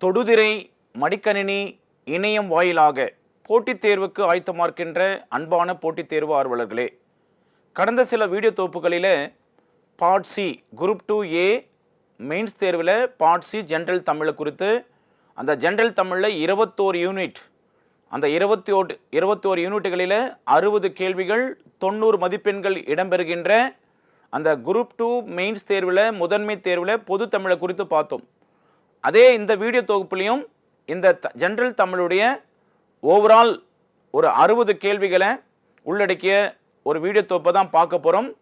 தொடுதிரை மடிக்கணினி இணையம் வாயிலாக போட்டித் தேர்வுக்கு ஆயத்தமார்க்கின்ற அன்பான போட்டித் தேர்வு ஆர்வலர்களே கடந்த சில video தொகுப்புகளில் part C group two A mains தேர்வில் பார்ட் சி ஜென்ரல் தமிழை குறித்து அந்த ஜென்ரல் தமிழில் இருபத்தோரு யூனிட் அந்த இருபத்தி ஓட்டு இருபத்தோரு யூனிட்டுகளில் அறுபது கேள்விகள் தொண்ணூறு மதிப்பெண்கள் இடம்பெறுகின்ற அந்த குரூப் டூ மெயின்ஸ் தேர்வில் முதன்மை தேர்வில் பொது தமிழை குறித்து பார்த்தோம். அதே இந்த வீடியோ தொகுப்புலையும் இந்த த- ஜென்ரல் தமிழுடைய ஓவரால் ஒரு அறுபது கேள்விகளை உள்ளடக்கிய ஒரு வீடியோ தொகுப்பை தான் பார்க்க போகிறோம்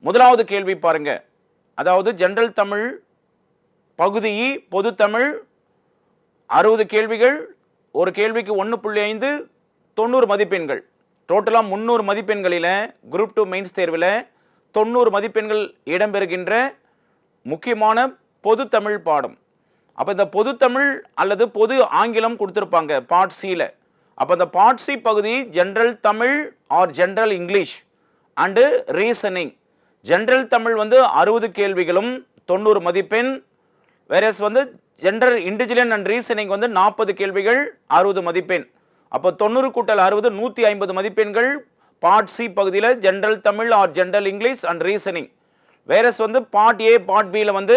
முதலாவது கேள்வி பாருங்க. அதாவது ஜென்ரல் தமிழ் பகுதி இ, அறுபது கேள்விகள் ஒரு கேள்விக்கு ஒன்று புள்ளி ஐந்து தொண்ணூறு மதிப்பெண்கள். டோட்டலாக முந்நூறு மதிப்பெண்களில் குரூப் டூ மெயின்ஸ் தேர்வில் தொண்ணூறு மதிப்பெண்கள் இடம்பெறுகின்ற முக்கியமான பொது தமிழ் பாடம். அப்போ இந்த பொது தமிழ் அல்லது பொது ஆங்கிலம் கொடுத்துருப்பாங்க பார்ட் சியில் அப்போ இந்த பார்ட் சி பகுதி general Tamil or general English and reasoning general Tamil வந்து அறுபது கேள்விகளும் தொண்ணூறு மதிப்பெண் வேறஸ் வந்து ஜென்ரல் இண்டிஜிலன் அண்ட் ரீசனிங் வந்து நாற்பது கேள்விகள் அறுபது மதிப்பெண். அப்போ தொண்ணூறு கூட்டல் அறுபது நூற்றி ஐம்பது மதிப்பெண்கள் பார்ட் சி பகுதியில் general Tamil or general English and reasoning whereas வந்து பார்ட் ஏ பார்ட் பியில் வந்து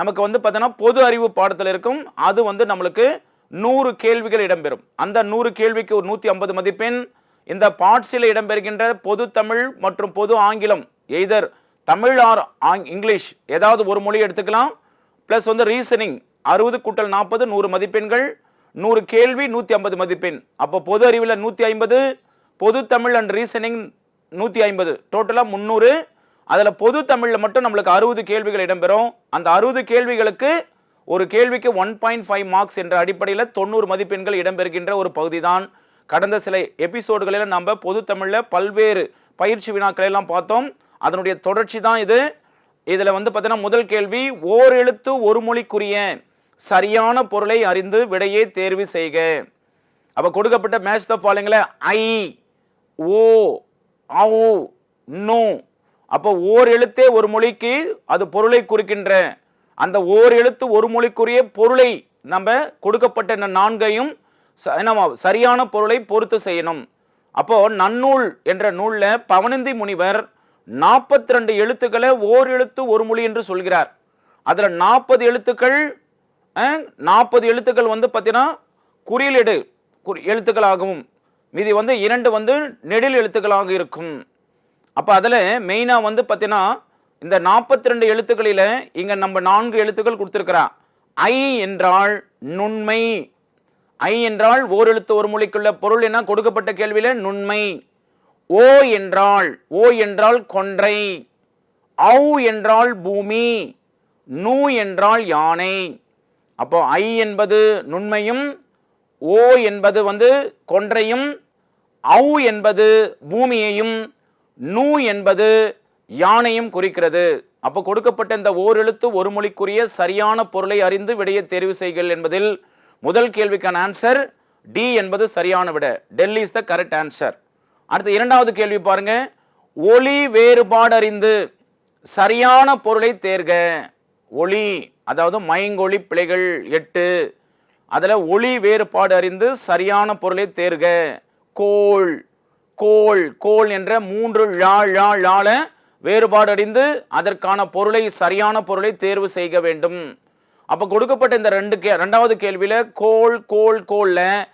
நமக்கு வந்து பார்த்தோன்னா பொது அறிவு பாடத்தில் இருக்கும். அது வந்து நம்மளுக்கு நூறு கேள்விகள் இடம்பெறும். அந்த நூறு கேள்விக்கு ஒரு நூற்றி ஐம்பது மதிப்பெண். இந்த பாட்ஸில் இடம்பெறுகின்ற பொது தமிழ் மற்றும் பொது ஆங்கிலம் எய்தர் தமிழ் ஆர் ஆங் இங்கிலீஷ் ஏதாவது ஒரு மொழி எடுத்துக்கலாம். ப்ளஸ் வந்து ரீசனிங் அறுபது கூட்டல் நாற்பது நூறு மதிப்பெண்கள். நூறு கேள்வி நூற்றி ஐம்பது மதிப்பெண். அப்போ பொது அறிவில் நூற்றி ஐம்பது பொது தமிழ் அண்ட் ரீசனிங் நூற்றி ஐம்பது. டோட்டலாக முந்நூறு. அதில் பொது தமிழில் மட்டும் நம்மளுக்கு அறுபது கேள்விகள் இடம்பெறும். அந்த அறுபது கேள்விகளுக்கு ஒரு கேள்விக்கு ஒன் பாயிண்ட் ஃபைவ் மார்க்ஸ் என்ற அடிப்படையில் தொண்ணூறு மதிப்பெண்கள் இடம்பெறுகின்ற ஒரு பகுதி தான் கடந்த சில எபிசோடுகளில் நம்ம பொது தமிழில் பல்வேறு பயிற்சி வினாக்களை எல்லாம் பார்த்தோம். அதனுடைய தொடர்ச்சி தான் இது. இதில் வந்து பார்த்தீங்கன்னா முதல் கேள்வி ஓர் எழுத்து ஒரு மொழிக்குரிய சரியான பொருளை அறிந்து விடையை தேர்வு செய்க. அப்போ கொடுக்கப்பட்ட மேட்ச் த ஃபாலோங்கில் ஐ ஓ ஆவு நோ அப்போ ஓர் எழுத்தே ஒரு மொழிக்கு அது பொருளை குறிக்கின்ற. அந்த ஓர் எழுத்து ஒரு மொழிக்குரிய பொருளை நம்ம கொடுக்கப்பட்ட இந்த நான்கையும் ச- சரியான பொருளை பொறுத்து செய்யணும். அப்போ நன்னூல் என்ற நூலில் பவனந்தி முனிவர் நாற்பத்தி ரெண்டு எழுத்துக்களை ஓர் எழுத்து ஒரு மொழி என்று சொல்கிறார். அதில் நாற்பது எழுத்துக்கள் நாற்பது எழுத்துக்கள் வந்து பார்த்தீங்கன்னா குறியீடு குறி எழுத்துக்களாகவும். மீதி வந்து இரண்டு வந்து நெடில் எழுத்துக்களாக இருக்கும். அப்போ அதில் மெயினாக வந்து பார்த்தீங்கன்னா இந்த நாற்பத்தி ரெண்டு எழுத்துக்களில் இங்கே நம்ம நான்கு எழுத்துக்கள் கொடுத்துருக்குறா. ஐ என்றால் நுண்மை. ஐ என்றால் ஓர் எழுத்து ஒரு மொழிக்குள்ள பொருள் என்ன கொடுக்கப்பட்ட கேள்வியில் நுண்மை. ஓ என்றால் ஓ என்றால் கொன்றை. ஔ என்றால் பூமி. நூ என்றால் யானை. அப்போ ஐ என்பது நுண்மையும் ஓ என்பது வந்து கொன்றையும் ஔ என்பது பூமியையும் நூ என்பது யானையும் குறிக்கிறது. அப்போ கொடுக்கப்பட்ட இந்த ஓரெழுத்து ஒரு மொழிக்குரிய சரியான பொருளை அறிந்து விடையை தேர்வு செய்கள் என்பதில் முதல் கேள்விக்கான ஆன்சர் டி என்பது சரியான விட. Delhi is the correct answer அடுத்து இரண்டாவது கேள்வி பாருங்க. ஒளி வேறுபாடு அறிந்து சரியான பொருளை தேர்க. ஒளி அதாவது மயங்கொழி பிழைகள் எட்டு. அதில் ஒளி வேறுபாடு அறிந்து சரியான பொருளை தேர்க. கோள் கோள் கோள் என்ற மூன்று ழா ழா ழால வேறுபாடு அடைந்து அதற்கான பொருளை சரியான பொருளை தேர்வு செய்க வேண்டும். அப்போ கொடுக்கப்பட்ட இந்த ரெண்டு கே ரெண்டாவது கேள்வியில் கோல் கோல் கோலில்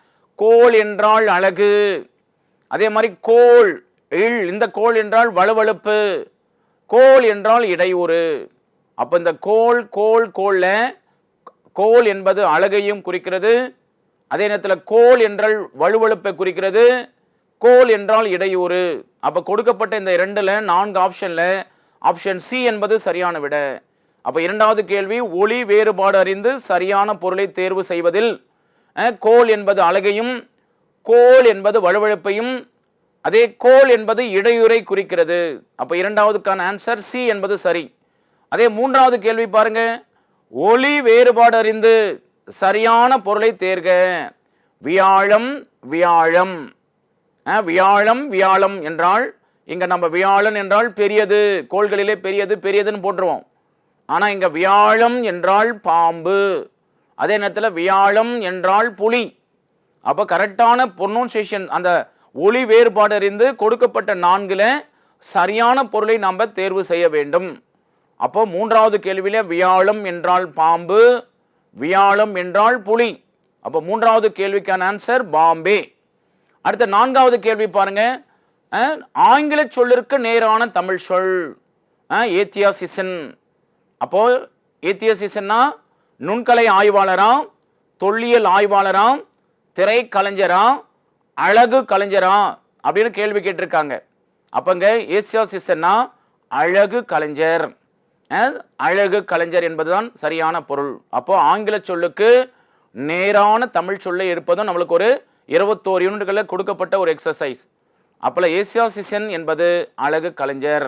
கோல் என்றால் அழகு. அதே மாதிரி கோள் இல் இந்த கோல் என்றால் வழுவழுப்பு கோல் என்றால் இடையூறு. அப்போ இந்த கோல் கோல் கோலில் கோல் என்பது அழகையும் குறிக்கிறது. அதே நேரத்தில் கோல் என்றால் வழுவழுப்பை குறிக்கிறது. கோல் என்றால் இடையூறு. அப்போ கொடுக்கப்பட்ட இந்த இரண்டில் நான்கு ஆப்ஷனில் ஆப்ஷன் சி என்பது சரியான விட. அப்போ இரண்டாவது கேள்வி ஒளி வேறுபாடு அறிந்து சரியான பொருளை தேர்வு செய்வதில் கோல் என்பது அழகையும் கோல் என்பது வழுவழுப்பையும் அதே கோல் என்பது இடையூரை குறிக்கிறது. அப்போ இரண்டாவதுக்கான ஆன்சர் சி என்பது சரி. அதே மூன்றாவது கேள்வி பாருங்க. ஒளி வேறுபாடு அறிந்து சரியான பொருளை தேர்க. வியாழம் வியாழம். வியாழம் வியாழம் என்றால் இங்கே நம்ம வியாழன் என்றால் பெரியது கோள்களிலே பெரியது பெரியதுன்னு போட்டுருவோம். ஆனால் இங்கே வியாழம் என்றால் பாம்பு. அதே நேரத்தில் வியாழம் என்றால் புலி. அப்போ கரெக்டான ப்ரொனவுன்சியேஷன் அந்த ஒளி வேறுபாடு அறிந்து கொடுக்கப்பட்ட நான்கில் சரியான பொருளை நாம் தேர்வு செய்ய வேண்டும். அப்போ மூன்றாவது கேள்வியில் வியாழம் என்றால் பாம்பு வியாழம் என்றால் புலி. அப்போ மூன்றாவது கேள்விக்கான ஆன்சர் பாம்பே. அடுத்த நான்காவது கேள்வி பாருங்க. ஆங்கில சொல்லிற்கு நேரான தமிழ் சொல். ஏத்தியாசிசன். அப்போ ஏத்தியசிசன்னா நுண்கலை ஆய்வாளராம் தொல்லியல் ஆய்வாளராம் திரைக்கலைஞரா அழகு கலைஞராம் அப்படின்னு கேள்வி கேட்டிருக்காங்க. அப்பங்க ஏசியாசிசன்னா அழகு கலைஞர். அழகு கலைஞர் என்பதுதான் சரியான பொருள். அப்போது ஆங்கில சொல்லுக்கு நேரான தமிழ் சொல்லை இருப்பதும் நம்மளுக்கு ஒரு இருபத்தோரு யூனிட்களில் கொடுக்கப்பட்ட ஒரு எக்ஸசைஸ் அப்போல ஏசியாசிசன் என்பது அழகு கலைஞர்.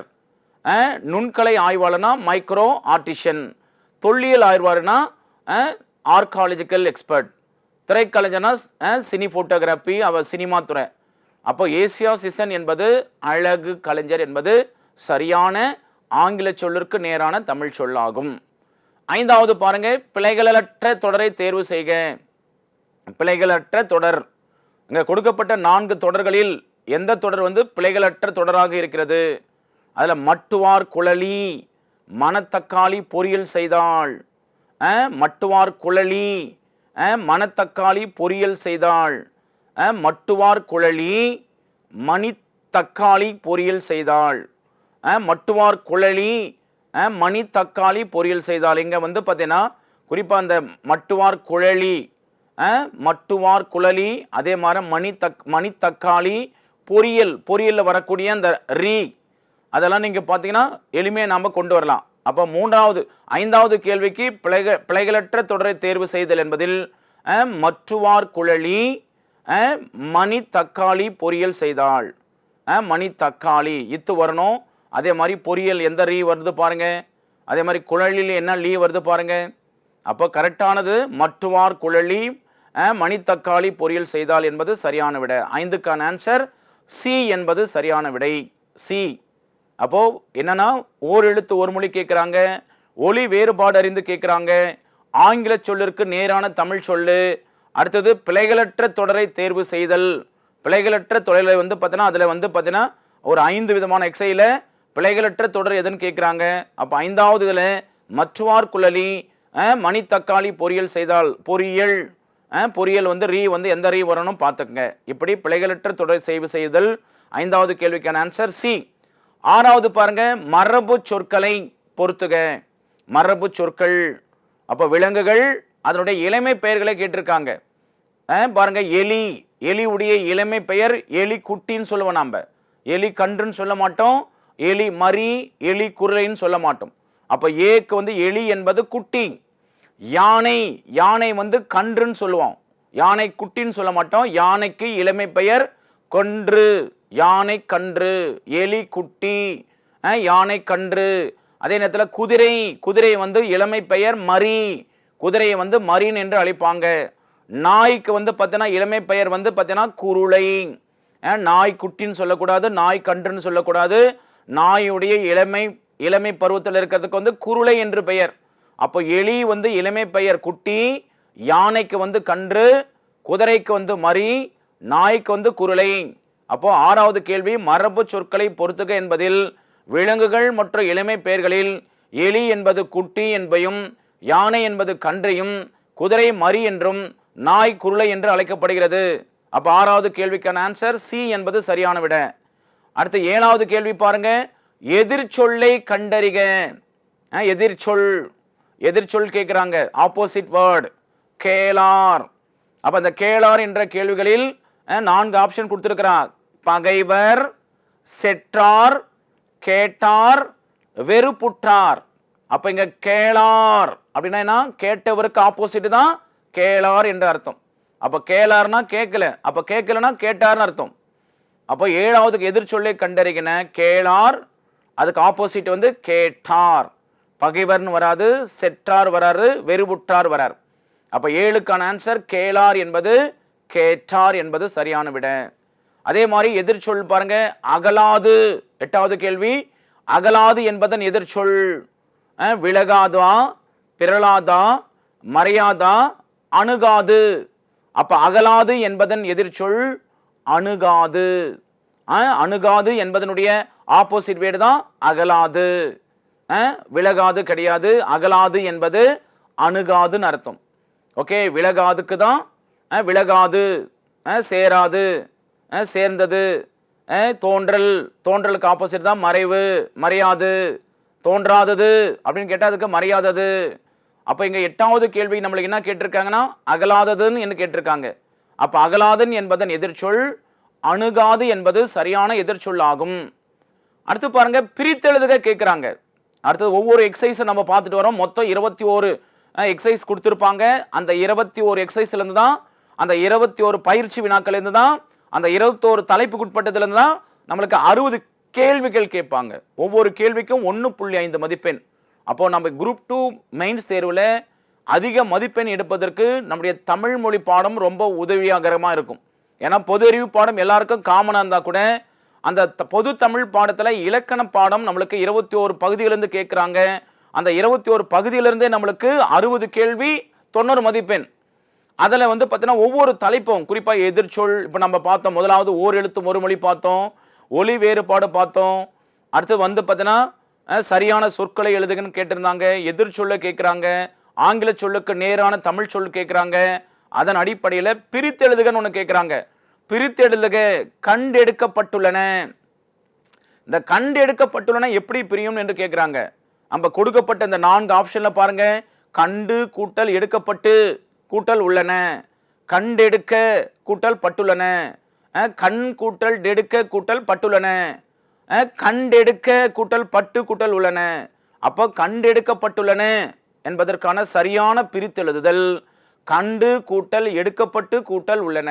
நுண்கலை ஆய்வாளர்னா மைக்ரோ ஆர்டிஷன் தொல்லியல் ஆய்வாளர்னா ஆர்காலஜிக்கல் எக்ஸ்பர்ட் திரைக்கலைஞர்னா சினி ஃபோட்டோகிராஃபி அவர் சினிமா துறை. அப்போ ஏசியா சிசன் என்பது அழகு கலைஞர் என்பது சரியான ஆங்கில சொல்லிற்கு நேரான தமிழ் சொல்லாகும். ஐந்தாவது பாருங்கள் பிழைகளற்ற தொடரை தேர்வு செய்க. பிழைகளற்ற தொடர். இங்கே கொடுக்கப்பட்ட நான்கு தொடர்களில் எந்த தொடர் வந்து பிழைகளற்ற தொடராக இருக்கிறது? அதில் மட்டுவார் குழலி மணத்தக்காளி பொரியல் செய்தாள். மட்டுவார் குழலி அஹ், மணத்தக்காளி பொரியல் செய்தாள். மட்டுவார் குழலி மணித்தக்காளி பொரியல் செய்தாள். மட்டுவார் குழலி அஹ், மணி தக்காளி பொரியல் செய்தால் இங்கே வந்து பார்த்தீங்கன்னா குறிப்பாக அந்த மட்டுவார் குழலி மட்டுவார் குழலி அதே மாதிரி மணி தக் மணி தக்காளி பொரியல் பொரியலில் வரக்கூடிய அந்த ரீ அதெல்லாம் நீங்கள் பார்த்தீங்கன்னா எளிமையாக நாம் கொண்டு வரலாம். அப்போ மூன்றாவது ஐந்தாவது கேள்விக்கு பிழைக பிழைகளற்ற தொடரை தேர்வு செய்தல் என்பதில் மற்றுவார் குழலி மணி தக்காளி பொரியல் செய்தாள். மணி தக்காளி இத்து வரணும். அதே மாதிரி பொரியல் எந்த ரீ வருது பாருங்கள் அதே மாதிரி குழலில் என்ன லீ வருது பாருங்கள் அப்போ கரெக்டானது மற்றுவார் குழலி மணித்தக்காளி மணி தக்காளி பொரியல் செய்தால் என்பது சரியான விடை. ஐந்துக்கான ஆன்சர் சி என்பது சரியான விடை. சி அப்போ என்னன்னா ஓர் எழுத்து ஒரு மொழி கேட்குறாங்க ஒளி வேறுபாடு அறிந்து கேட்குறாங்க. ஆங்கில சொல்லிற்கு நேரான தமிழ் சொல்லு. அடுத்தது பிழைகளற்ற தொடரை தேர்வு செய்தல். பிழைகளற்ற தொடரை வந்து பார்த்தீங்கன்னா அதில் வந்து பார்த்தீங்கன்னா ஒரு ஐந்து விதமான எக்ஸையில் பிழைகளற்ற தொடர் எதுன்னு கேட்குறாங்க. அப்போ ஐந்தாவது இதில் மற்றுவார் குழலி மணி தக்காளி பொரியல் செய்தால் பொரியல் பொரியல் வந்து ரீ வந்து எந்த ரீ வரணும் பார்த்துக்குங்க. இப்படி பிழைகளற்ற தொடர் செய்வு செய்தல் ஐந்தாவது கேள்விக்கான ஆன்சர் சி ஆறாவது பாருங்க மரபு சொற்களை பொறுத்துக. மரபு சொற்கள் அப்போ விலங்குகள் அதனுடைய இளமை பெயர்களை கேட்டிருக்காங்க. அஹ், பாருங்க எலி உடைய இளமை பெயர் எலி குட்டின்னு சொல்லுவோம் நாம். எலி கன்றுன்னு சொல்ல மாட்டோம் எலி மரி எலி குரலைன்னு சொல்ல மாட்டோம். அப்போ ஏக்கு வந்து எலி என்பது குட்டி. யானை யானை வந்து கன்றுன்னு சொல்லுவோம் யானை குட்டின்னு சொல்ல மாட்டோம். யானைக்கு இளமை பெயர் கொன்று. யானை கன்று எலி குட்டி யானை கன்று. அதே நேரத்தில் குதிரை குதிரை வந்து இளமை பெயர் மரி குதிரையை வந்து மரின் என்று அழைப்பாங்க. நாய்க்கு வந்து பார்த்தீங்கன்னா இளமை பெயர் வந்து பார்த்தீங்கன்னா குருளை. நாய் குட்டின்னு சொல்லக்கூடாது நாய் கன்றுன்னு சொல்லக்கூடாது. நாயுடைய இளமை இளமை பருவத்தில் இருக்கிறதுக்கு வந்து குருளை என்று பெயர். அப்போ எலி வந்து இளமை பெயர் குட்டி யானைக்கு வந்து கன்று குதிரைக்கு வந்து மறி நாய்க்கு வந்து குருளை. அப்போ ஆறாவது கேள்வி மரபு சொற்களை பொறுத்துக என்பதில் விலங்குகள் மற்றும் இளமை பெயர்களில் எலி என்பது குட்டி என்பையும் யானை என்பது கன்றையும் குதிரை மறி என்றும் நாய் குருளை என்று அழைக்கப்படுகிறது. அப்போ ஆறாவது கேள்விக்கான ஆன்சர் சி என்பது சரியான விட. அடுத்து ஏழாவது கேள்வி பாருங்க எதிர்ச்சொல்லை கண்டறிக. எதிர்ச்சொல். எதிர்ச்சொல் கேட்குறாங்க. ஆப்போசிட் வேர்டு கேளார். அப்போ அந்த கேளார் என்ற கேள்விகளில் நான்கு ஆப்ஷன் கொடுத்துருக்கிறார். பகைவர் செற்றார் கேட்டார் வெறுப்புற்றார். அப்போ இங்கே கேளார். அப்படின்னா என்ன? கேட்டவருக்கு ஆப்போசிட் தான் கேளார் என்று அர்த்தம். அப்போ கேளார்னா கேட்கல. அப்போ கேட்கலன்னா கேட்டார்னு அர்த்தம். அப்போ ஏழாவதுக்கு எதிர்ச்சொல்லை கண்டறிகின கேளார் அதுக்கு ஆப்போசிட் வந்து கேட்டார். பகைவர்னு வராது செற்றார் வராரு வெறுபுற்றார் வரார். அப்போ ஏழுக்கான ஆன்சர் கேளார் என்பது கேட்டார் என்பது சரியான விட. அதே மாதிரி எதிர்ச்சொல் பாருங்க அகலாது. எட்டாவது கேள்வி அகலாது என்பதன் எதிர்ச்சொல் விலகாதா பிறளாதா மறையாதா அணுகாது. அப்போ அகலாது என்பதன் எதிர்ச்சொல் அணுகாது. ஆ, அணுகாது என்பதனுடைய ஆப்போசிட் வேர்டு தான் அகலாது. விலகாது கிடையாது அகலாது என்பது அணுகாதுன்னு அர்த்தம். ஓகே? விலகாதுக்கு தான் ஆ, விலகாது ஆ, சேராது ஆ, சேர்ந்தது ஆ, தோன்றல் தோன்றலுக்கு ஆப்போசிட் தான் மறைவு மறையாது தோன்றாதது அப்படின்னு கேட்டால் அதுக்கு மறையாதது. அப்போ இங்கே எட்டாவது கேள்வி நம்மளுக்கு என்ன கேட்டிருக்காங்கன்னா அகலாததுன்னு என்ன கேட்டிருக்காங்க? அப்போ அகலாதன் என்பதன் எதிர்ச்சொல் அணுகாது என்பது சரியான எதிர்ச்சொல் ஆகும் அடுத்து பாருங்க பிரித்தெழுதுக கேட்குறாங்க. அடுத்தது ஒவ்வொரு எக்ஸசைஸை நம்ம பார்த்துட்டு வரோம். மொத்தம் இருபத்தி ஓரு எக்ஸசைஸ் கொடுத்துருப்பாங்க. அந்த இருபத்தி ஓரு எக்ஸசைஸ்லேருந்து தான் அந்த இருபத்தி ஓரு பயிற்சி வினாக்கள்லேருந்து தான் அந்த இருபத்தோரு தலைப்புக்குட்பட்டதுலேருந்து தான் நம்மளுக்கு அறுபது கேள்விகள் கேட்பாங்க. ஒவ்வொரு கேள்விக்கும் ஒன்று புள்ளி ஐந்து மதிப்பெண். அப்போது நம்ம குரூப் டூ மெயின்ஸ் தேர்வில் அதிக மதிப்பெண் எடுப்பதற்கு நம்முடைய தமிழ் மொழி பாடம் ரொம்ப உதவியாகரமாக இருக்கும். ஏன்னா பொது அறிவு பாடம் எல்லாருக்கும் காமனாக இருந்தால் கூட அந்த பொது தமிழ் பாடத்தில் இலக்கண பாடம் நம்மளுக்கு இருபத்தி ஓரு பகுதியிலேருந்து கேட்குறாங்க அந்த இருபத்தி ஓரு பகுதியிலேருந்தே நம்மளுக்கு அறுபது கேள்வி தொண்ணூறு மதிப்பெண். அதில் வந்து பார்த்தீங்கன்னா ஒவ்வொரு தலைப்பும் குறிப்பாக எதிர்ச்சொல் இப்போ நம்ம பார்த்தோம் முதலாவது ஓர் எழுத்து ஒரு மொழி பார்த்தோம் ஒலி வேறுபாடு பார்த்தோம் அடுத்து வந்து பார்த்தீங்கன்னா சரியான சொற்களை எழுதுகன்னு கேட்டிருந்தாங்க எதிர்ச்சொல்லை கேட்குறாங்க ஆங்கில சொல்லுக்கு நேரான தமிழ் சொல் கேட்குறாங்க அதன் அடிப்படையில் பிரித்து எழுதுகன்னு ஒன்று கேட்குறாங்க பிரித்து கண்டெடுக்கப்பட்டுள்ளன. இந்த கண்டு எடுக்கப்பட்டுள்ளன எப்படி பிரியும் என்று கேட்குறாங்க நம்ம கொடுக்கப்பட்ட இந்த நான்கு ஆப்ஷனில் பாருங்க. கண்டு கூட்டல் எடுக்கப்பட்டு கூட்டல் உள்ளன. கண்டெடுக்க கூட்டல் பட்டுள்ளன. கண் கூட்டல் டெடுக்க கூட்டல் பட்டுள்ளன. கண்டெடுக்க கூட்டல் பட்டு கூட்டல் உள்ளன. அப்போ கண்டெடுக்கப்பட்டுள்ளன என்பதற்கான சரியான பிரித்தெழுதுதல். கண்டு கூட்டல் எடுக்கப்பட்டு கூட்டல் உள்ளன.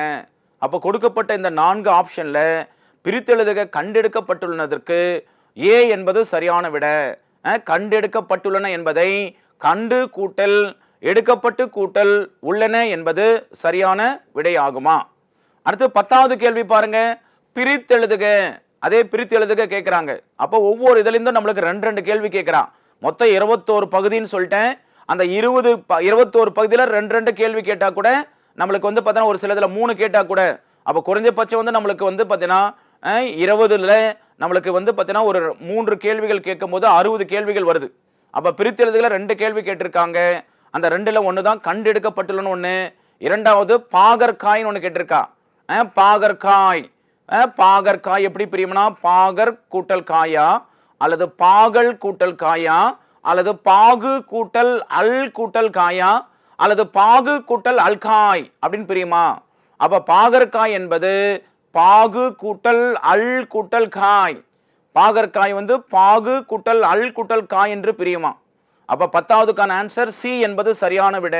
அப்போ கொடுக்கப்பட்ட இந்த நான்கு ஆப்ஷனில் பிரித்தெழுதுக கண்டெடுக்கப்பட்டுள்ளதற்கு ஏ என்பது சரியான விட. கண்டெடுக்கப்பட்டுள்ளன என்பதை கண்டு கூட்டல் எடுக்கப்பட்டு கூட்டல் உள்ளன என்பது சரியான விடையாகுமா? அடுத்து பத்தாவது கேள்வி பாருங்க. பிரித்தெழுதுக. அதே பிரித்தெழுதுக கேட்குறாங்க அப்போ ஒவ்வொரு இதுலேருந்தும் நம்மளுக்கு ரெண்டு ரெண்டு கேள்வி கேட்குறான் மொத்தம் இருபத்தோரு பகுதின்னு சொல்லிட்டேன். அந்த இருபது ப இருபத்தோரு பகுதியில் ரெண்டு ரெண்டு கேள்வி கேட்டால் கூட நம்மளுக்கு வந்து பார்த்தீங்கன்னா ஒரு சிலதில் மூணு கேட்டால் கூட அப்போ குறைஞ்சபட்சம் வந்து நம்மளுக்கு வந்து பார்த்தீங்கன்னா இருபதுல நம்மளுக்கு வந்து பார்த்தீங்கன்னா ஒரு மூன்று கேள்விகள் கேட்கும்போது அறுபது கேள்விகள் வருது. அப்போ பிரித்தெழுதுகளை ரெண்டு கேள்வி கேட்டிருக்காங்க. அந்த ரெண்டில் ஒன்று தான் கண்டெடுக்கப்பட்டுள்ளன்னு ஒன்று இரண்டாவது பாகற்காய்னு ஒன்று கேட்டிருக்கா. பாகற்காய். பாகற்காய் எப்படி பிரியும்னா பாகர் கூட்டல் காயா அல்லது பாகல் கூட்டல் காயா அல்லது பாகு கூட்டல் அல் கூட்டல் காயா அல்லது பாகு கூட்டல் அல்காய் அப்படின்னு பிரியுமா? அப்போ பாகற்காய் என்பது பாகு கூட்டல் அல் கூட்டல் காய். பாகற்காய் வந்து பாகு கூட்டல் அல் கூட்டல் காய் என்று பிரியுமா? அப்போ பத்தாவதுக்கான ஆன்சர் சி என்பது சரியான விட.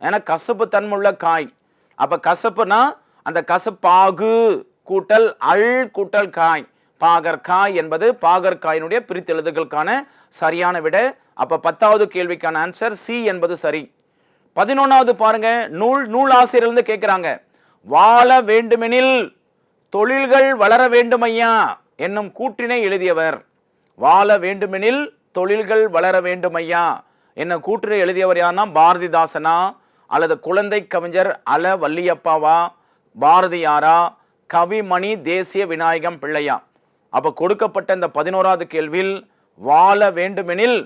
ஏன்னா கசப்பு தன்முள்ள காய். அப்போ கசப்புனா அந்த கசப்பாகு கூட்டல் அல் கூட்டல் காய். பாகற்காய் என்பது பாகற்காயினுடைய பிரித்தெழுதுகளுக்கான சரியான விட. அப்போ பத்தாவது கேள்விக்கான ஆன்சர் சி என்பது சரி. பதினொன்னாவது பாருங்க. நூல் நூல் ஆசிரியர்லேருந்து கேட்குறாங்க வாழ வேண்டுமெனில் தொழில்கள் வளர வேண்டுமையா என்னும் கூற்றினை எழுதியவர். வாழ வேண்டுமெனில் தொழில்கள் வளர வேண்டுமையா என்னும் கூற்றினை எழுதியவர் யாருன்னா பாரதிதாசனா அல்லது குழந்தை கவிஞர் அல வள்ளியப்பாவா பாரதியாரா? கவிமணி தேசிய விநாயகம் பிள்ளையா? அப்போ கொடுக்கப்பட்ட இந்த பதினோராவது கேள்வியில் வாழ வேண்டுமெனில்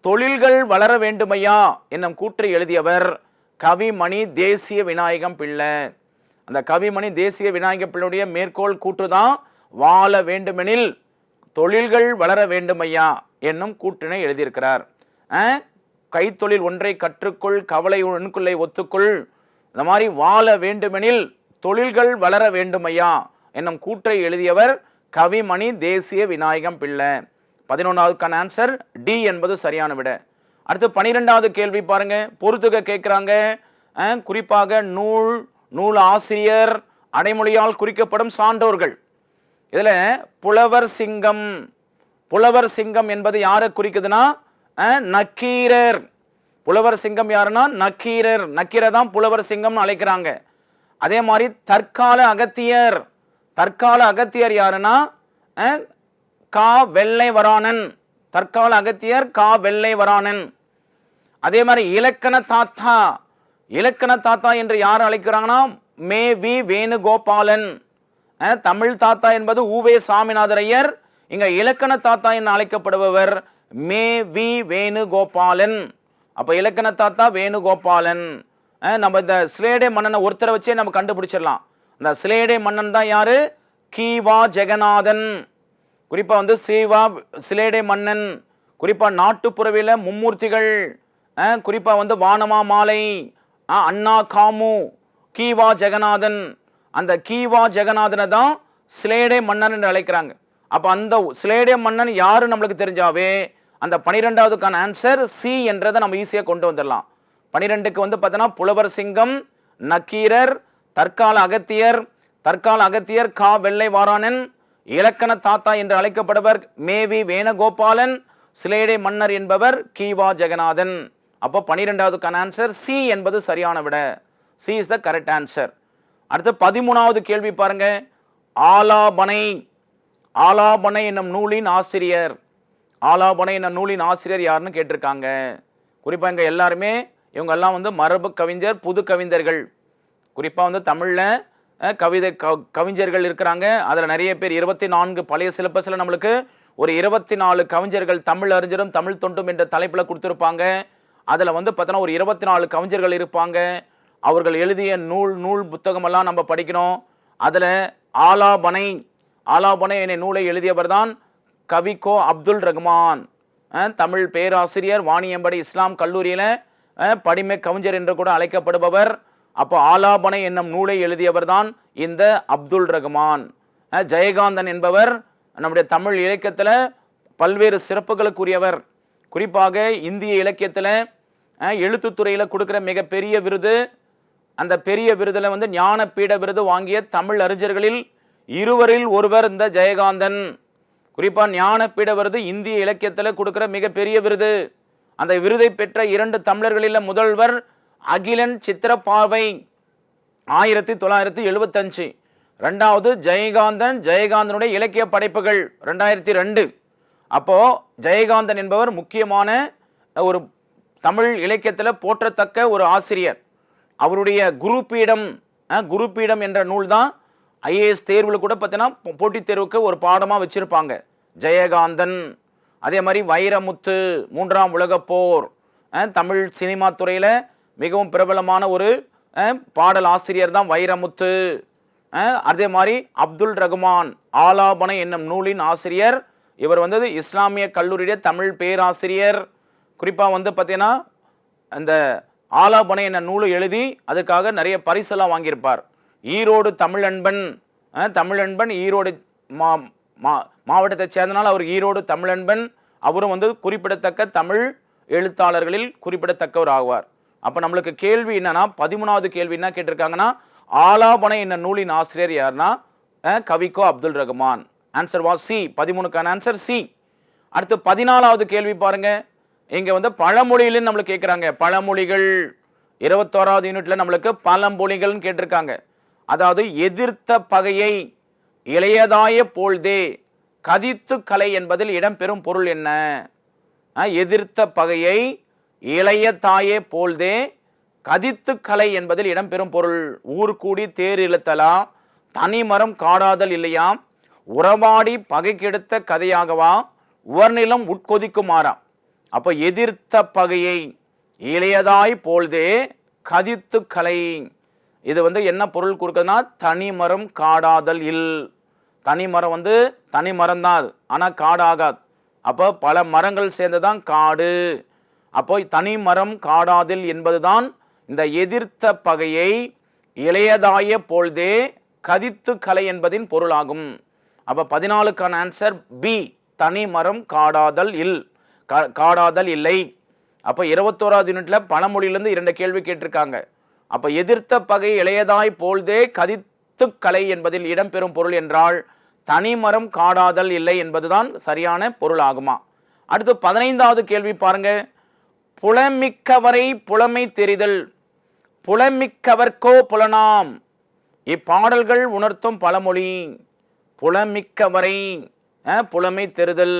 தொழில்கள் வளர வேண்டுமையா? என்னும் கூற்றை எழுதியவர் கவிமணி தேசிய விநாயகம் பிள்ளை. அந்த கவிமணி தேசிய விநாயக பிள்ளையுடைய மேற்கோள் கூற்று தான் வாழ வேண்டுமெனில் தொழில்கள் வளர வேண்டுமையா? என்னும் கூற்றினை எழுதியிருக்கிறார். கைத்தொழில் ஒன்றை கற்றுக்கொள் கவலை உண்குள்ளை ஒத்துக்கொள். இந்த மாதிரி வாழ வேண்டுமெனில் தொழில்கள் வளர வேண்டுமையா? என்னும் கூற்றை எழுதியவர் கவிமணி தேசிய விநாயகம் பிள்ளை. பதினொன்றாவதுக்கான ஆன்சர் டி என்பது சரியான விட. அடுத்து பனிரெண்டாவது கேள்வி பாருங்க. பொறுத்துக கேட்குறாங்க. குறிப்பாக நூல் நூல் ஆசிரியர் அடைமொழியால் குறிக்கப்படும் சான்றோர்கள். இதில் புலவர் சிங்கம் புலவர் சிங்கம் என்பது யாரை குறிக்குதுன்னா? நக்கீரர். புலவர் சிங்கம் யாருன்னா? நக்கீரர். நக்கீரை தான் புலவர் சிங்கம்னு அழைக்கிறாங்க. அதே மாதிரி தற்கால அகத்தியர். தற்கால அகத்தியர் யாருன்னா? கா வெள்ளை வராணன் தற்கால அகத்தியர் கா வெள்ளை வராணன் அதே மாதிரி இலக்கண தாத்தா. இலக்கண தாத்தா என்று யார் அழைக்கிறாங்கன்னா? மே வி வேணுகோபாலன். தமிழ் தாத்தா என்பது ஊவே சாமிநாதர் ஐயர் இங்க இலக்கண தாத்தா என்று அழைக்கப்படுபவர் மே வி வேணுகோபாலன். அப்போ இலக்கண தாத்தா வேணுகோபாலன். நம்ம இந்த சிலேடே மன்னனை ஒருத்தரை வச்சே நம்ம கண்டுபிடிச்சிடலாம். இந்த சிலேடே மன்னன் தான் யாரு? கீவா ஜெகநாதன். குறிப்பாக வந்து சீவா சிலேடை மன்னன் குறிப்பாக நாட்டுப்புறவில மும்மூர்த்திகள் குறிப்பாக வந்து வானமா மாலை அண்ணா காமு கீவா ஜெகநாதன் அந்த கீவா ஜெகநாதனை தான் சிலேடே மன்னன் என்று அழைக்கிறாங்க. அப்போ அந்த சிலேடே மன்னன் யாரு நம்மளுக்கு தெரிஞ்சாவே அந்த பனிரெண்டாவதுக்கான ஆன்சர் சி என்றதை நம்ம ஈஸியாக கொண்டு வந்துடலாம். பனிரெண்டுக்கு வந்து பார்த்தோன்னா புலவர் சிங்கம் நக்கீரர் தற்கால அகத்தியர் தற்கால அகத்தியர் கா வெள்ளை வாரானன் இலக்கண தாத்தா என்று அழைக்கப்படுவர் மேவி வேணகோபாலன் சிலேடை மன்னர் என்பவர் கீவா ஜெகநாதன். அப்போ பனிரெண்டாவதுக்கான ஆன்சர் சி என்பது சரியான விட. C is the correct answer அடுத்து பதிமூணாவது கேள்வி பாருங்க. ஆலாபனை. ஆலாபனை என்னும் நூலின் ஆசிரியர். ஆலாபனை என்னும் நூலின் ஆசிரியர் யாருன்னு கேட்டிருக்காங்க. குறிப்பாக இங்கே எல்லாருமே இவங்க எல்லாம் வந்து மரபு கவிஞர் புது கவிஞர்கள். குறிப்பாக வந்து தமிழில் கவிதை க- கவிஞர்கள் இருக்கிறாங்க. அதில் நிறைய பேர் இருபத்தி நான்கு பழைய சிலபஸில் நம்மளுக்கு ஒரு இருபத்தி நாலு கவிஞர்கள் தமிழ் அறிஞரும் தமிழ் தொண்டும் என்ற தலைப்பில் கொடுத்துருப்பாங்க. அதில் வந்து பார்த்தோன்னா ஒரு இருபத்தி நாலு கவிஞர்கள் இருப்பாங்க. அவர்கள் எழுதிய நூல் நூல் புத்தகமெல்லாம் நம்ம படிக்கணும். அதில் ஆலாபனை ஆலாபனை என நூலை எழுதியவர் தான் கவிக்கோ அப்துல் ரஹ்மான். தமிழ் பேராசிரியர் வாணியம்படி இஸ்லாம் கல்லூரியில் படிமை கவிஞர் என்று கூட அழைக்கப்படுபவர். அப்போ ஆலாபனை என்னும் நூலை எழுதியவர் தான் இந்த அப்துல் ரஹ்மான் ஜெயகாந்தன் என்பவர் நம்முடைய தமிழ் இலக்கியத்தில் பல்வேறு சிறப்புகளுக்குரியவர். குறிப்பாக இந்திய இலக்கியத்தில் எழுத்துத்துறையில் கொடுக்குற மிகப்பெரிய விருது அந்த பெரிய விருதில் வந்து ஞானப்பீட விருது வாங்கிய தமிழ் அறிஞர்களில் இருவரில் ஒருவர் இந்த ஜெயகாந்தன். குறிப்பாக ஞானப்பீட விருது இந்திய இலக்கியத்தில் கொடுக்குற மிகப்பெரிய விருது. அந்த விருதை பெற்ற இரண்டு தமிழர்களில் முதல்வர் அகிலன் சித்திரப்பாவை ஆயிரத்தி தொள்ளாயிரத்தி எழுபத்தஞ்சு ரெண்டாவது ஜெயகாந்தன் ஜெயகாந்தனுடைய இலக்கிய படைப்புகள் ரெண்டாயிரத்தி ரெண்டு. அப்போது ஜெயகாந்தன் என்பவர் முக்கியமான ஒரு தமிழ் இலக்கியத்தில் போற்றத்தக்க ஒரு ஆசிரியர். அவருடைய குருபீடம் குருபீடம் என்ற நூல் தான் ஐஏஎஸ் தேர்வில் கூட பார்த்தீங்கன்னா போட்டித் தேர்வுக்கு ஒரு பாடமாக வச்சுருப்பாங்க. ஜெயகாந்தன் அதே மாதிரி வைரமுத்து மூன்றாம் உலகப் போர் தமிழ் சினிமா துறையில் மிகவும் பிரபலமான ஒரு பாடல் ஆசிரியர் தான் வைரமுத்து. அதே மாதிரி அப்துல் ரகுமான் ஆலாபனை என்னும் நூலின் ஆசிரியர். இவர் வந்து இஸ்லாமிய கல்லூரியுடைய தமிழ் பேராசிரியர். குறிப்பாக வந்து பார்த்தீங்கன்னா அந்த ஆலாபனை என்ன நூலை எழுதி அதுக்காக நிறைய பரிசெல்லாம் வாங்கியிருப்பார். ஈரோடு தமிழன்பன் தமிழன்பன் ஈரோடு மா மா மாவட்டத்தை சேர்ந்தனால் அவர் ஈரோடு தமிழன்பன். அவரும் வந்து குறிப்பிடத்தக்க தமிழ் எழுத்தாளர்களில் குறிப்பிடத்தக்கவர் ஆவார் அப்போ நம்மளுக்கு கேள்வி என்னன்னா பதிமூணாவது கேள்வி என்ன கேட்டிருக்காங்கன்னா ஆலாபனை என்ன நூலின் ஆசிரியர் யாருன்னா கவிக்கோ அப்துல் ரஹ்மான் ஆன்சர் வா சி பதிமூணுக்கான ஆன்சர் சி அடுத்து பதினாலாவது கேள்வி பாருங்க. இங்கே வந்து பழமொழியிலும் நம்மளுக்கு கேட்குறாங்க பழமொழிகள் இருபத்தோராவது யூனிட்ல நம்மளுக்கு பழமொழிகள்னு கேட்டிருக்காங்க. அதாவது எதிர்த்த பகையை இளையதாய போல்தே கதித்து கலை என்பதில் இடம்பெறும் பொருள் என்ன? எதிர்த்த பகையை இளைய தாயே போல்தே கதித்து கலை என்பதில் இடம்பெறும் பொருள். ஊர் கூடி தேர் இழுத்தலா தனிமரம் காடாதல் இல்லையாம் உறவாடி பகை கெடுத்த கதையாகவா உவர்நிலம் உட்கொதிக்குமாறாம். அப்போ எதிர்த்த பகையை இளையதாய் போல்தே கதித்து கலை. இது வந்து என்ன பொருள் கொடுக்குதுன்னா தனிமரம் காடாதல் இல். தனிமரம் வந்து தனி மரம் தான் அது ஆனால் காடாகாது. அப்போ பல மரங்கள் சேர்ந்து தான் காடு. அப்போ தனி மரம் காடாதில் என்பதுதான் இந்த எதிர்த்த பகையை இளையதாய போல்தே கதித்து கலை என்பதின் பொருளாகும். அப்போ பதினாலுக்கான ஆன்சர் பி தனி மரம் காடாதல் இல் கா- காடாதல் இல்லை. அப்போ இருபத்தோராவது யூனிட்டில் பழமொழியிலேருந்து இரண்டு கேள்வி கேட்டிருக்காங்க. அப்போ எதிர்த்த பகை இளையதாய் போல்தே கதித்து கலை என்பதில் இடம்பெறும் பொருள் என்றால் தனிமரம் காடாதல் இல்லை என்பதுதான் சரியான பொருள் ஆகுமா அடுத்து பதினைந்தாவது கேள்வி பாருங்கள் புலமிக்கவரை புலமை தெரிதல் புலமிக்கவர்க்கோ புலனாம். இப்பாடல்கள் உணர்த்தும் பழமொழி புலமிக்கவரை புலமை தெரிதல்.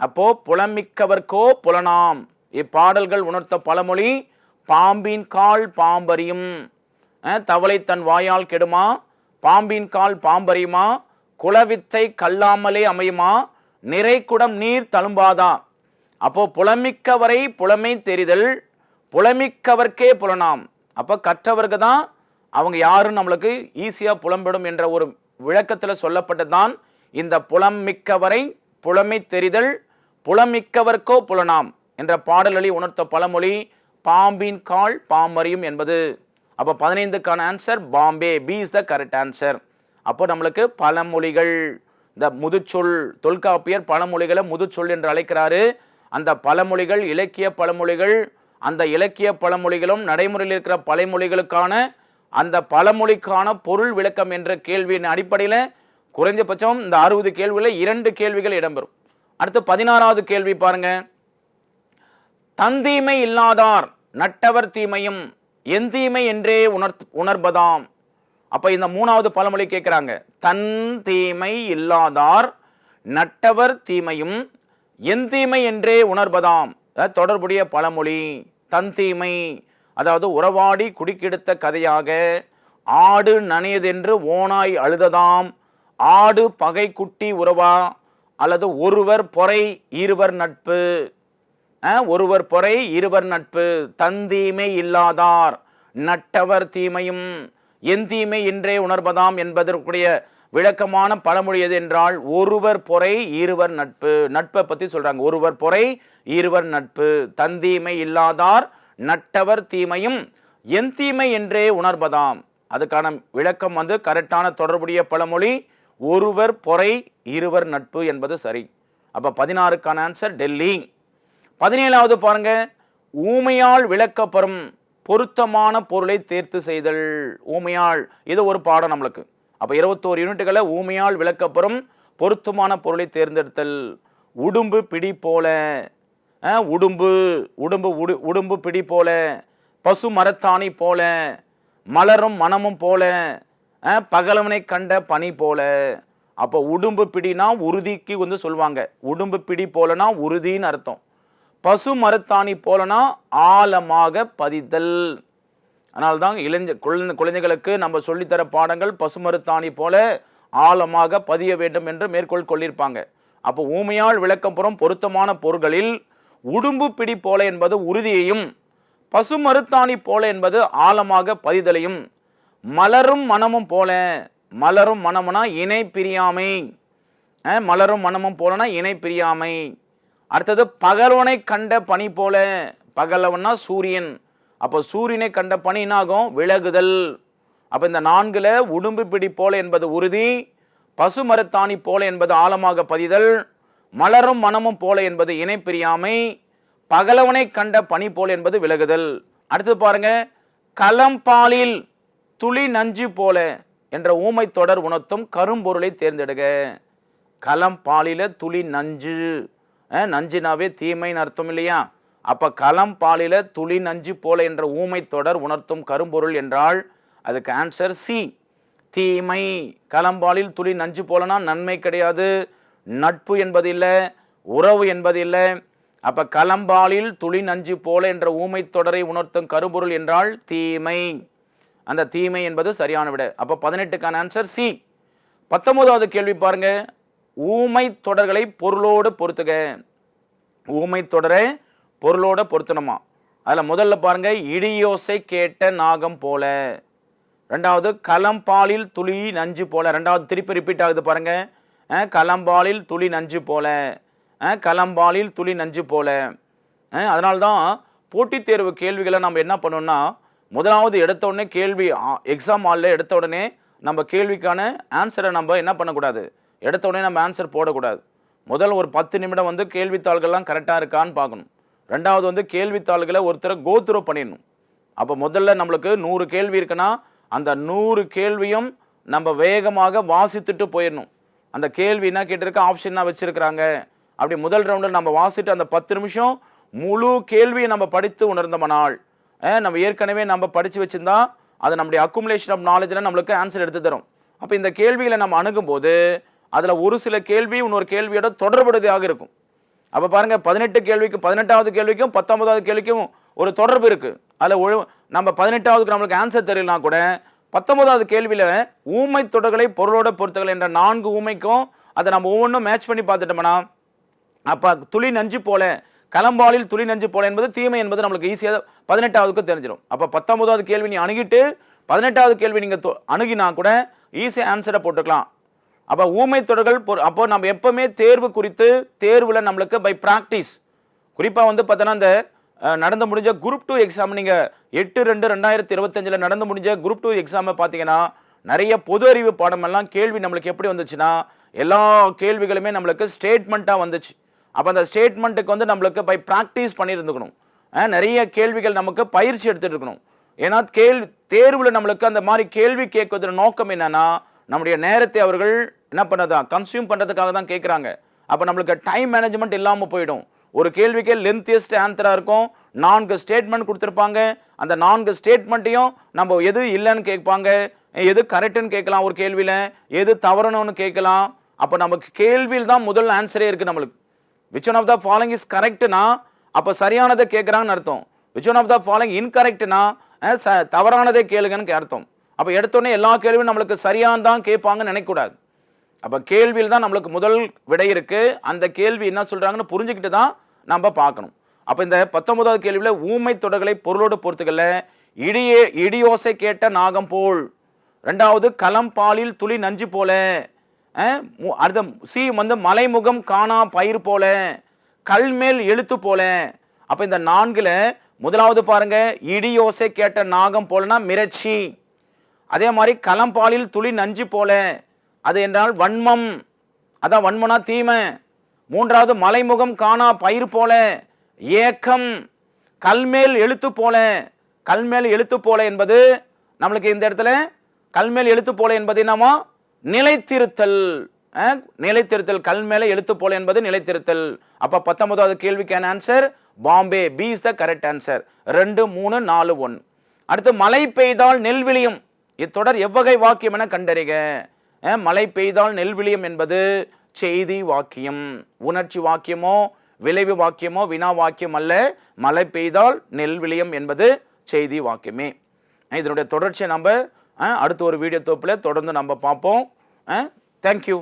அப்போ புலமிக்கவர்க்கோ புலனாம். இப்பாடல்கள் உணர்த்த பழமொழி பாம்பின் கால் பாம்பரியும் தவளை தன் வாயால் கெடுமா? பாம்பின் கால் பாம்பரியுமா குளவித்தை கல்லாமலே அமையுமா? நிறைக்குடம் நீர் தழும்பாதா? அப்போது புலமிக்கவரை புலமை தெரிதல் புலமிக்கவர்க்கே புலனாம். அப்போ கற்றவர்க்கு தான் அவங்க யாரும் நம்மளுக்கு ஈஸியாக புலம்பிடும் என்ற ஒரு விளக்கத்தில் சொல்லப்பட்டு தான் இந்த புலம் மிக்கவரை புலமை தெரிதல் புலமிக்கவர்க்கோ புலனாம் என்ற பாடலொலி உணர்த்த பழமொழி பாம்பின் கால் பாம்பறியும் என்பது. அப்போ பதினைந்துக்கான answer Bombay B is the correct answer அப்போ நம்மளுக்கு பழமொழிகள் இந்த முதுச்சொல் தொல்காப்பியர் பழமொழிகளை முதுச்சொல் என்று அழைக்கிறாரு. அந்த பழமொழிகள் இலக்கிய பழமொழிகள் அந்த இலக்கிய பழமொழிகளும் நடைமுறையில் இருக்கிற பழமொழிகளுக்கான அந்த பழமொழிக்கான பொருள் விளக்கம் என்ற கேள்வியின் அடிப்படையில் குறைஞ்சபட்சம் இந்த அறுபது கேள்வியில் இரண்டு கேள்விகள் இடம்பெறும். அடுத்து பதினாறாவது கேள்வி பாருங்க. தந்தீமை இல்லாதார் நட்டவர் தீமையும் எந்த தீமை என்றே உணர் உணர்பதாம். அப்போ இந்த மூணாவது பழமொழி கேட்குறாங்க தன் தீமை இல்லாதார் நட்டவர் தீமையும் எந்த தீமை என்றே உணர்பதாம். தொடர்புடைய பழமொழி தன் தீமை அதாவது உறவாடி குடிக்கெடுத்த கதையாக ஆடு நனையதென்று ஓனாய் அழுததாம். ஆடு பகை குட்டி உறவா அல்லது ஒருவர் பொறை இருவர் நட்பு. ஒருவர் பொறை இருவர் நட்பு. தந்தீமை இல்லாதார் நட்டவர் தீமையும் எந்தீமை என்றே உணர்வதாம் என்பதற்குரிய விளக்கமான பழமொழி எது என்றால் ஒருவர் பொறை இருவர் நட்பு. நட்பை பற்றி சொல்கிறாங்க ஒருவர் பொறை இருவர் நட்பு. தந்தீமை இல்லாதார் நட்டவர் தீமையும் என் தீமை என்றே உணர்வதாம் அதுக்கான விளக்கம் வந்து கரெக்டான தொடர்புடைய பழமொழி ஒருவர் பொறை இருவர் நட்பு என்பது சரி. அப்போ பதினாறுக்கான ஆன்சர் டெல்லி. பதினேழாவது பாருங்க. ஊமையால் விளக்கப்பெறும் பொருத்தமான பொருளை தேர்த்து செய்தல். ஊமையால் இது ஒரு பாடம் நம்மளுக்கு. அப்போ இருபத்தோரு யூனிட்டுகளை ஊமையால் விளக்கப்பெறும் பொருத்தமான பொருளை தேர்ந்தெடுத்தல். உடும்பு பிடி போல உடும்பு உடும்பு உடு உடும்பு பிடி போல பசு மரத்தாணி போல மலரும் மனமும் போல பகலவனை கண்ட பனி போல. அப்போ உடும்பு பிடினா உறுதிக்கு வந்து சொல்லுவாங்க உடும்பு பிடி போலனா உறுதின்னு அர்த்தம். பசு மரத்தாணி போலனா ஆழமாக பதிதல். அதனால் தான் இளைஞ குழந்தை குழந்தைகளுக்கு நம்ம சொல்லித்தர பாடங்கள் பசுமருத்தாணி போல ஆழமாக பதிய வேண்டும் என்று மேற்கோள் கொள்ளியிருப்பாங்க. அப்போ ஊமையால் விளக்கப்புறம் பொருத்தமான பொருள்களில் உடும்பு பிடி போல என்பது உறுதியையும் பசுமருத்தாணி போல என்பது ஆழமாக பதிதலையும் மலரும் மனமும் போல மலரும் மனமுனா இணை பிரியாமை. மலரும் மனமும் போலனா இணை பிரியாமை. அடுத்தது பகலவனை கண்ட பனி போல பகலவன்னா சூரியன். அப்போ சூரியனை கண்ட பணி என்னாகும்? விலகுதல். அப்போ இந்த நான்கில் உடும்பு பிடி போல என்பது உறுதி பசு மரத்தாணி போல என்பது ஆழமாக பதிதல் மலரும் மனமும் போல என்பது இணை பிரியாமை பகலவனை கண்ட பனி போல என்பது விலகுதல். அடுத்து பாருங்க களம்பாலில் துளி நஞ்சு போல என்ற ஊமை தொடர் உணர்த்தும் கரும்பொருளை தேர்ந்தெடுக. களம்பாலில் துளி நஞ்சு. நஞ்சுனாவே தீமைன்னு அர்த்தம் இல்லையா? அப்போ களம் பாலில துளி நஞ்சு போல என்ற ஊமை தொடர் உணர்த்தும் கரும்பொருள் என்றால் அதுக்கு ஆன்சர் சி தீமை. களம்பாலில் துளி நஞ்சு போலனா நன்மை கிடையாது. நட்பு என்பது இல்லை உறவு என்பது இல்லை களம்பாலில் துளி நஞ்சு போல என்ற ஊமை தொடரை உணர்த்தும் கரும்பொருள் என்றால் தீமை. அந்த தீமை என்பது சரியான விட. அப்போ பதினெட்டுக்கான ஆன்சர் சி பத்தொன்பதாவது கேள்வி பாருங்க. ஊமை தொடர்களை பொருளோடு பொருத்துக. ஊமை தொடரை பொருளோட பொருத்தணுமா அதில் முதல்ல பாருங்க இடியோசை கேட்ட நாகம் போல. ரெண்டாவது களம்பாலில் துளி நஞ்சு போல. ரெண்டாவது திருப்பி ரிப்பீட் ஆகுது பாருங்க. களம்பாலில் துளி நஞ்சு போல. களம்பாலில் துளி நஞ்சு போல. அதனால்தான் போட்டித் தேர்வு கேள்விகளை நம்ம என்ன பண்ணோம்னா முதலாவது எடுத்த உடனே கேள்வி எக்ஸாம் ஹாலில் எடுத்த உடனே நம்ம கேள்விக்கான ஆன்சரை நம்ம என்ன பண்ணக்கூடாது? எடுத்த உடனே நம்ம ஆன்சர் போடக்கூடாது. முதல் ஒரு பத்து நிமிடம் வந்து கேள்வித்தாள்கள்லாம் கரெக்டாக இருக்கான்னு பார்க்கணும். ரெண்டாவது வந்து கேள்வித்தாள்களை ஒருத்தரை கோத்ரோ பண்ணிடணும். அப்போ முதல்ல நம்மளுக்கு நூறு கேள்வி இருக்குன்னா அந்த நூறு கேள்வியும் நம்ம வேகமாக வாசித்துட்டு போயிடணும். அந்த கேள்வி என்ன கேட்டிருக்க ஆப்ஷன் வச்சுருக்கிறாங்க? அப்படி முதல் ரவுண்டில் நம்ம வாசிட்டு அந்த பத்து நிமிஷம் முழு கேள்வியை நம்ம படித்து உணர்ந்தோம்னால் நம்ம ஏற்கனவே நம்ம படித்து வச்சுருந்தா அது நம்முடைய அக்குமுலேஷன் ஆஃப் நாலேஜில் நம்மளுக்கு ஆன்சர் எடுத்து தரும். அப்போ இந்த கேள்விகளை நம்ம அணுகும்போது அதில் ஒரு சில கேள்வி இன்னொரு கேள்வியோட தொடர்புடையதாக இருக்கும். அப்போ பாருங்க பதினெட்டு கேள்விக்கு பதினெட்டாவது கேள்விக்கும் பத்தொன்பதாவது கேள்விக்கும் ஒரு தொடர்பு இருக்குது அதில் ஒழு நம்ம பதினெட்டாவதுக்கு நம்மளுக்கு ஆன்சர் தெரியலனா கூட பத்தொன்பதாவது கேள்வியில் ஊமை தொடர்களை பொருளோட பொறுத்துகள் என்ற நான்கு ஊமைக்கும் அதை நம்ம ஒவ்வொன்றும் மேட்ச் பண்ணி பார்த்துட்டோம்னா அப்போ துளி நஞ்சு போல களம்பாலில் துளி நஞ்சு போல என்பது தீமை என்பது நம்மளுக்கு ஈஸியாக பதினெட்டாவதுக்கு தெரிஞ்சிடும் அப்போ பத்தொன்பதாவது கேள்வி நீ அணுகிட்டு பதினெட்டாவது கேள்வி நீங்கள் அணுகினா கூட ஈஸியாக ஆன்சரை போட்டுக்கலாம். அப்போ ஊமை தொடர்கள் பொ- அப்போ நம்ம எப்போவுமே தேர்வு குறித்து தேர்வில் நம்மளுக்கு பை ப்ராக்டிஸ் குறிப்பாக வந்து பார்த்தோன்னா இந்த நடந்து முடிஞ்ச குரூப் டூ எக்ஸாம் நீங்கள் எட்டு ரெண்டு ரெண்டாயிரத்தி இருபத்தஞ்சில் நடந்து முடிஞ்ச குரூப் டூ எக்ஸாமை பார்த்தீங்கன்னா நிறைய பொது அறிவு பாடமெல்லாம் கேள்வி நம்மளுக்கு எப்படி வந்துச்சுன்னா எல்லா கேள்விகளுமே நம்மளுக்கு ஸ்டேட்மெண்ட்டாக வந்துச்சு. அப்போ அந்த ஸ்டேட்மெண்ட்டுக்கு வந்து நம்மளுக்கு பை ப்ராக்டிஸ் பண்ணியிருந்துக்கணும். நிறைய கேள்விகள் நமக்கு பயிற்சி எடுத்துகிட்டு இருக்கணும். ஏன்னா கேள்வி தேர்வில் நம்மளுக்கு அந்த மாதிரி கேள்வி கேட்கறதுல நோக்கம் என்னென்னா நம்முடைய நேரத்தை அவர்கள் என்ன பண்ணதான் கன்சியூம் பண்ணுறதுக்காக தான் கேட்குறாங்க. அப்போ நம்மளுக்கு டைம் மேனேஜ்மெண்ட் இல்லாமல் போயிடும். ஒரு கேள்விக்கே லென்த்தியஸ்ட் ஆன்சராக இருக்கும். நான்கு ஸ்டேட்மெண்ட் கொடுத்துருப்பாங்க. அந்த நான்கு ஸ்டேட்மெண்ட்டையும் நம்ம எது இல்லைன்னு கேட்பாங்க. எது கரெக்டுன்னு கேட்கலாம் ஒரு கேள்வியில். எது தவறணும்னு கேட்கலாம். அப்போ நமக்கு கேள்வியில் தான் முதல் ஆன்சரே இருக்குது நம்மளுக்கு. Which one of the following is கரெக்டுனா அப்போ சரியானதை கேட்குறாங்கன்னு அர்த்தம். Which one of the following இன்கரெக்ட்னா தவறானதே கேளுங்கன்னு அர்த்தம். அப்போ எடுத்தோடனே எல்லா கேள்வியும் நம்மளுக்கு சரியான் தான் கேட்பாங்கன்னு நினைக்கக்கூடாது. அப்போ கேள்வியில் தான் நம்மளுக்கு முதல் விடை இருக்குது அந்த கேள்வி என்ன சொல்கிறாங்கன்னு புரிஞ்சுக்கிட்டு தான் நம்ம பார்க்கணும். அப்போ இந்த பத்தொன்பதாவது கேள்வியில் ஊமை தொடர்களை பொருளோடு பொறுத்துக்கல. இடியே இடியோசை கேட்ட நாகம் போல். ரெண்டாவது களம் பாலில் துளி நஞ்சு போல. மு- அடுத்த சி வந்து மலைமுகம் காணா பயிர் போல. கல்மேல் எழுத்து போல. அப்போ இந்த நான்கில் முதலாவது பாருங்கள் இடியோசை கேட்ட நாகம் போலனா மிரட்சி. அதே மாதிரி களம்பாலில் துளி நஞ்சு போல. அது என்றால் வன்மம். அதான் வன்மனா தீமை. மூன்றாவது மலைமுகம் காணா பயிர் போல. ஏக்கம். கல்மேல் எழுத்து போல. கல்மேல் எழுத்து போல என்பது நம்மளுக்கு இந்த இடத்துல கல்மேல் எழுத்து போல என்பது என்னமோ? நிலைத்திருத்தல். நிலைத்திருத்தல். கல் மேலே எழுத்து போல என்பது நிலைத்திருத்தல். அப்போ பத்தொன்பதாவது கேள்விக்கான answer Bombay. B is the correct answer ரெண்டு மூணு நாலு ஒன். அடுத்து மழை பெய்தால் நெல் விளையும். இத்தொடர் எவ்வகை வாக்கியம் என கண்டறிக. மழை பெய்தால் நெல் விளியம் என்பது செய்தி வாக்கியம். உணர்ச்சி வாக்கியமோ விளைவு வாக்கியமோ வினா வாக்கியம் அல்ல. மழை பெய்தால் நெல் விளியம் என்பது செய்தி வாக்கியமே. இதனுடைய தொடர்ச்சியை நம்ம அடுத்த ஒரு வீடியோ தொப்பில் தொடர்ந்து நம்ம பார்ப்போம். தேங்க்யூ